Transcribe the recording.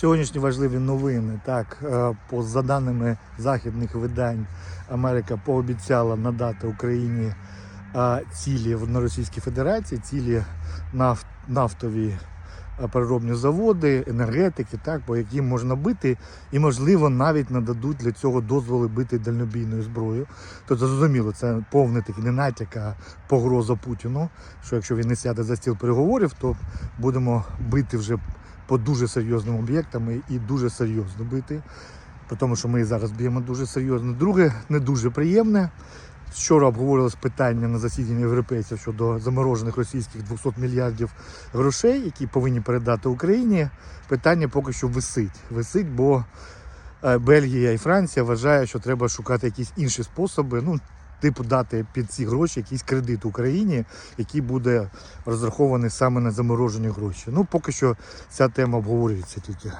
Сьогоднішні важливі новини. Так, е, по за даними західних видань, Америка пообіцяла надати Україні е, цілі в- Російській Федерації, цілі наф- нафтові е, переробні заводи, енергетики, так, по яким можна бити, і, можливо, навіть нададуть для цього дозволи бити дальнобійною зброєю. Тобто, зрозуміло, це повний такий не натяк, а погроза Путіну, що якщо він не сяде за стіл переговорів, то будемо бити вже по дуже серйозним об'єктам і- дуже серйозно бити. Тому, що ми зараз б'ємо дуже серйозно. Друге, не дуже приємне. Вчора обговорилось питання на засіданні європейців щодо заморожених російських 200 мільярдів грошей, які повинні передати Україні. Питання поки що висить. Висить, бо е, Бельгія і Франція вважають, що треба шукати якісь інші способи. Ну, типу, дати під ці гроші якийсь кредит Україні, який буде розрахований саме на заморожені гроші. Ну, поки що ця тема обговорюється тільки.